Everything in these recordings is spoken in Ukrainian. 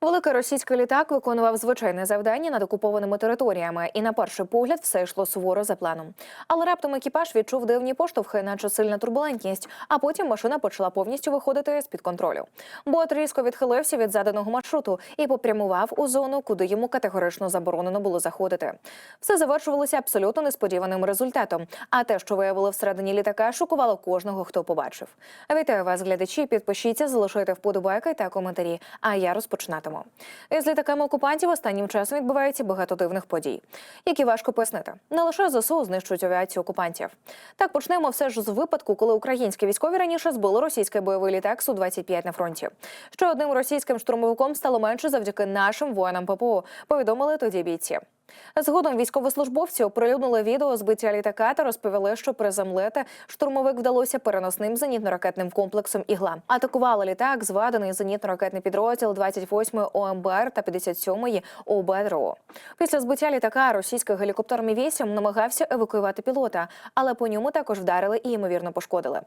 Великий російський літак виконував звичайне завдання над окупованими територіями, і на перший погляд все йшло суворо за планом. Але раптом екіпаж відчув дивні поштовхи, наче сильна турбулентність. А потім машина почала повністю виходити з під контролю. Бот різко відхилився від заданого маршруту і попрямував у зону, куди йому категорично заборонено було заходити. Все завершувалося абсолютно несподіваним результатом. А те, що виявили всередині літака, шокувало кожного, хто побачив. Вітаю вас, глядачі. Підпишіться, залишайте вподобайки та коментарі. А я розпочинатиму. Із літаками окупантів останнім часом відбувається багато дивних подій, які важко пояснити. Не лише ЗСУ знищують авіацію окупантів. Так почнемо все ж з випадку, коли українські військові раніше збили російський бойовий літак су 25 на фронті. Ще одним російським штурмовиком стало менше завдяки нашим воїнам ППО. Повідомили тоді бійці. Згодом військовослужбовці оприлюднили відео збиття літака та розповіли, що приземлити штурмовик вдалося переносним зенітно-ракетним комплексом «Ігла». Атакували літак, зваданий зенітно-ракетний підрозділ 28-ї ОМБР та 57-ї ОБРО. Після збиття літака російський гелікоптер Мі-8 намагався евакуювати пілота, але по ньому також вдарили і ймовірно пошкодили.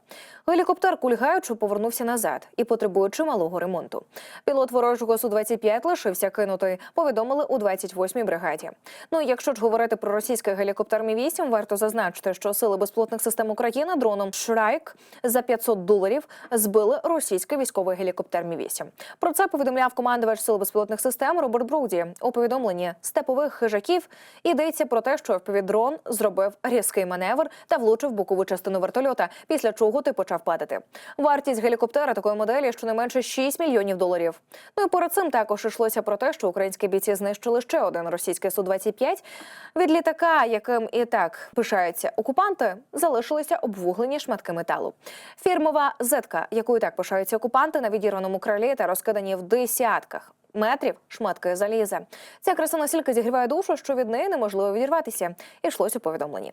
Гелікоптер кульгаючи повернувся назад і потребуючи малого ремонту. Пілот ворожого Су-25 лишився кинутий, повідомили у 28-й бригаді. Ну і якщо ж говорити про російський гелікоптер Мі-8, варто зазначити, що сили безпілотних систем України дроном Шрайк за 500 доларів збили російський військовий гелікоптер Мі-8. Про це повідомляв командувач сил безпілотних систем Роберт Броуді. У повідомленні степових хижаків йдеться про те, що дрон зробив різкий маневр та влучив бокову частину вертольота, після чого ти почав падати. Вартість гелікоптера такої моделі щонайменше 6 мільйонів доларів. Ну і перед цим також йшлося про те, що українські бійці знищили ще один російський Су-25. Від літака, яким і так пишаються окупанти, залишилися обвуглені шматки металу. Фірмова зетка, якою так пишаються окупанти на відірваному крилі та розкидані в десятках. Метрів шматки заліза. Ця краса настільки зігріває душу, що від неї неможливо відірватися. Ішлось у повідомленні.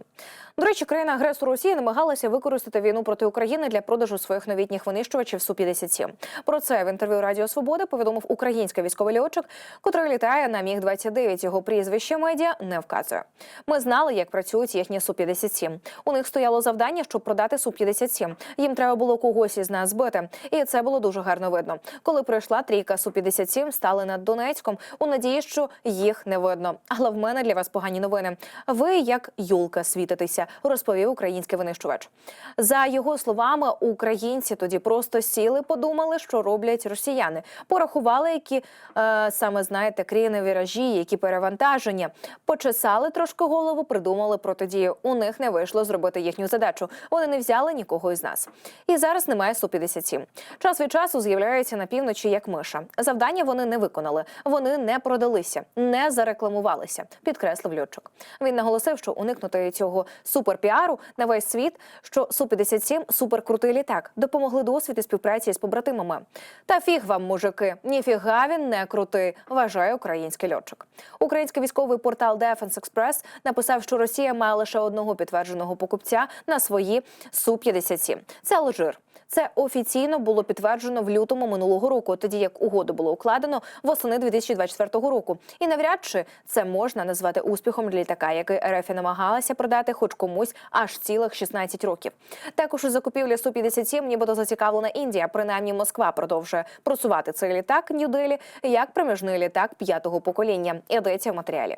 До речі, країна агресор Росії намагалася використати війну проти України для продажу своїх новітніх винищувачів су 57 Про це в інтерв'ю Радіо Свобода повідомив український військовий льотчик, котрий літає на міг 29 Його прізвище медіа не вказує. Ми знали, як працюють їхні су 57 У них стояло завдання, щоб продати су 57 Їм треба було когось із нас збити, і це було дуже гарно видно. Коли прийшла трійка су 57 стали над Донецьком у надії, що їх не видно. Але в мене для вас погані новини. Ви як юлка світитеся, розповів український винищувач. За його словами, українці тоді просто сіли, подумали, що роблять росіяни. Порахували, які е, саме знаєте, кріни віражі, які перевантажені. Почесали трошки голову, придумали протидію. У них не вийшло зробити їхню задачу. Вони не взяли нікого із нас. І зараз немає су 57 Час від часу з'являються на півночі як миша. Завдання вони не виконали. Вони не продалися, не зарекламувалися. Підкреслив льотчик. Він наголосив, що уникнути цього суперпіару на весь світ, що су 57 суперкрутий літак, допомогли досвід і співпраці з побратимами. Та фіг вам, мужики, ніфіга він не крутий, вважає український льотчик. Український військовий портал Defense Express написав, що Росія має лише одного підтвердженого покупця на свої су 57 Це Алжир. Це офіційно було підтверджено в лютому минулого року, тоді як угоду було укладено восени 2024 року. І навряд чи це можна назвати успіхом для літака, який РФ намагалася продати хоч комусь аж цілих 16 років. Також у закупівлі су 57 нібито зацікавлена Індія. Принаймні Москва продовжує просувати цей літак Нью-Делі як проміжний літак п'ятого покоління. Йдеться в матеріалі.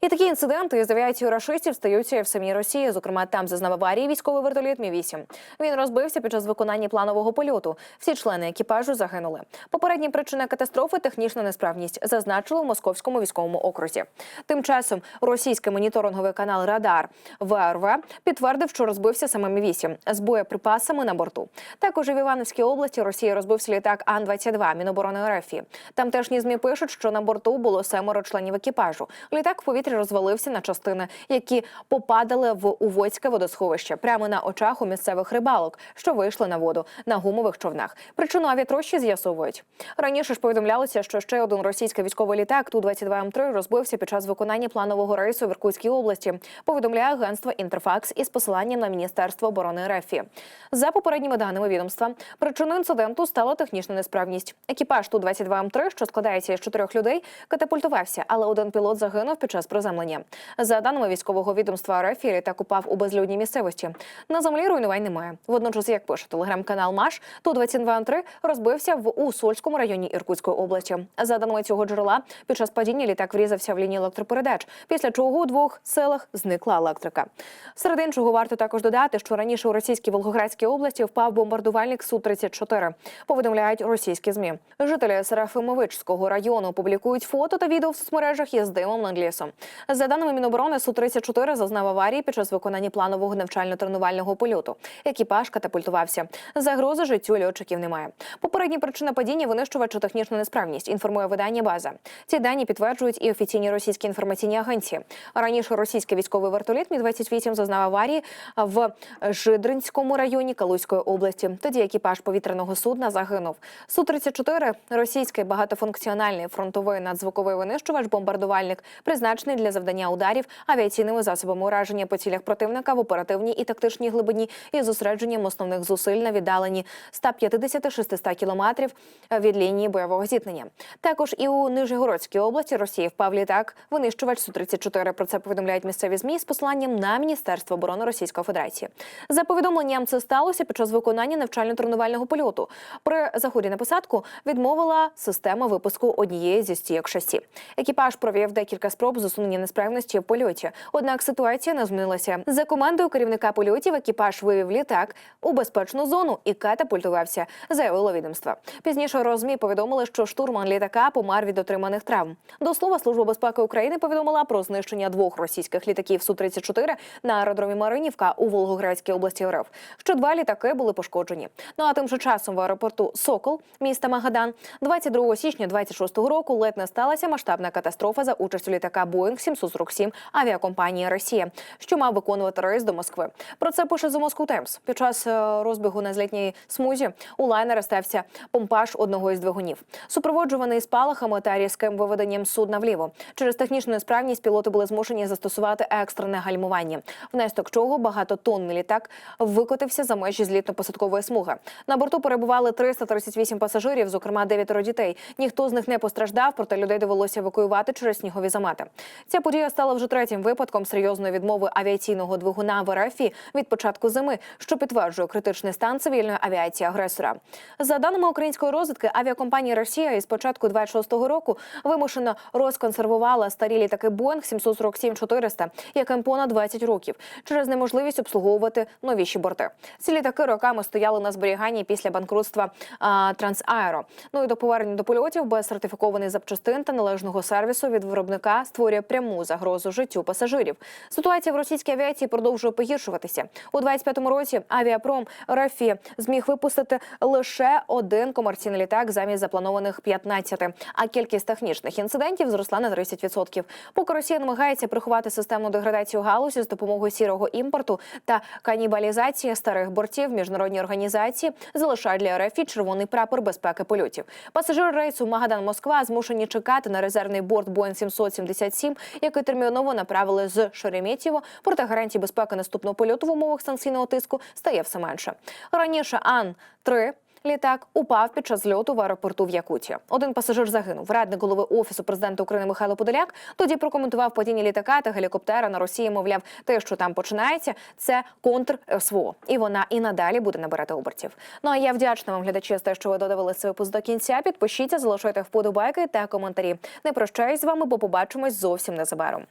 І такі інциденти з авіацією рашистів стаються в самій Росії. Зокрема, там зазнав аварії військовий вертоліт Мі 8 Він розбився під час виконання планового польоту. Всі члени екіпажу загинули. Попередні причини катастрофи технічна несправність зазначили в московському військовому окрузі. Тим часом російський моніторинговий канал Радар ВРВ підтвердив, що розбився саме Мі 8 з боєприпасами на борту. Також в Івановській області Росії розбився літак Ан-22 Міноборони РФ. Тамтешні змі пишуть, що на борту було семеро членів екіпажу. Літак в повітрі розвалився на частини, які попадали в Уводське водосховище прямо на очах у місцевих рибалок, що вийшли на воду на гумових човнах. Причину авіатрощі з'ясовують. Раніше ж повідомлялося, що ще один російський військовий літак Ту-22М3 розбився під час виконання планового рейсу в Іркутській області. Повідомляє агентство Інтерфакс із посиланням на Міністерство оборони РФ. За попередніми даними відомства, причиною інциденту стала технічна несправність. Екіпаж Ту-22М3, що складається із чотирьох людей, катапультувався, але один пілот загинув під час приземлення. За даними військового відомства РФ, літак упав у безлюдній місцевості. На землі руйнувань немає. Водночас, як пише телеграм телеграм-канал Маш, ту 22 розбився в Усольському районі Іркутської області. За даними цього джерела, під час падіння літак врізався в лінії електропередач, після чого у двох селах зникла електрика. Серед іншого варто також додати, що раніше у російській Волгоградській області впав бомбардувальник су 34 Повідомляють російські змі. Жителі Серафимовичського району публікують фото та відео в соцмережах із димом над лісом. За даними Міноборони, су 34 зазнав аварії під час виконання планового навчально-тренувального польоту. Екіпаж катапультувався. Загрози життю льотчиків немає. Попередні причина падіння винищувачу технічну несправність. Інформує видання База. Ці дані підтверджують і офіційні російські інформаційні агенції. Раніше російський військовий вертоліт Мі 28 зазнав аварії в Жидринському районі Калузької області. Тоді екіпаж повітряного судна загинув. Су 34 російський багатофункціональний фронтовий надзвуковий винищувач, бомбардувальник, призначений для завдання ударів авіаційними засобами ураження по цілях противника в оперативній і тактичній глибині із зосередженням основних зусиль на віддаленні 150-600 кілометрів від лінії бойового зіткнення. Також і у Нижегородській області Росії впав літак винищувач су 34 Про це повідомляють місцеві змі з посиланням на Міністерство оборони Російської Федерації. За повідомленням, це сталося під час виконання навчально-тренувального польоту. При заході на посадку відмовила система випуску однієї зі стійок шасі. Екіпаж провів декілька спроб з усунення несправності в польоті. Однак ситуація не змінилася. За командою керівника польотів екіпаж вивів літак у безпечну зону і катапультувався, заявило відомство. Пізніше розмі повідомили, що штурман літака помер від отриманих травм. До слова, служба безпеки України повідомила про знищення двох російських літаків су 34 на аеродромі Маринівка у Волгоградській області РФ. Ще два літаки були пошкоджені. Ну а тим же часом в аеропорту Сокол міста Магадан 22 січня 26-го року ледь не сталася масштабна катастрофа за участю літака Боїнг 747 авіакомпанії Росія, що мав виконувати рейс до Москви. Про це пише The Moscow Times. Під час е, розбігу на злітній смузі у лайнера стався помпаж одного із двигунів, супроводжуваний спалахами та різким виведенням судна вліво. Через технічну несправність пілоти були змушені застосувати екстрене гальмування, внаслідок чого багатотонний літак викотився за межі злітно-посадкової смуги. На борту перебували 338 пасажирів, зокрема дев'ятеро дітей. Ніхто з них не постраждав, проте людей довелося евакуювати через снігові замети. Ця подія стала вже третім випадком серйозної відмови авіаційного двигуна в РФ від початку зими, що підтверджує критичний стан цивільної авіації агресора. За даними української розвідки, авіакомпанія Росія із початку 26-го року вимушено розконсервувала старі літаки Боїнг 747-400, яким понад 20 років, через неможливість обслуговувати новіші борти. Ці літаки роками стояли на зберіганні після банкрутства Трансаеро. Ну і до повернення до польотів без сертифікованих запчастин та належного сервісу від виробника створює пряму загрозу життю пасажирів. Ситуація в російській авіації продовжує погіршуватися у 25-му році. Авіапром РФ зміг випустити лише один комерційний літак замість запланованих 15, а кількість технічних інцидентів зросла на 30%. Поки Росія намагається приховати системну деградацію галузі з допомогою сірого імпорту та канібалізації старих бортів, міжнародні організації залишають для РФ червоний прапор безпеки польотів. Пасажири рейсу Магадан Москва змушені чекати на резервний борт Боїнг 777, який терміново направили з Шереметьєво. Проте гарантій безпеки наступного польоту в умовах санкційного тиску стає все менше. Раніше Ан 3 Літак упав під час зльоту в аеропорту в Якуті. Один пасажир загинув. Радник голови офісу президента України Михайло Подоляк тоді прокоментував падіння літака та гелікоптера на Росії. Мовляв, те, що там починається, це контр СВО, і вона і надалі буде набирати обертів. Ну а я вдячна вам глядачі за те, що ви додавали цей випуск до кінця. Підпишіться, залишайте вподобайки та коментарі. Не прощаюсь з вами, бо побачимось зовсім незабаром.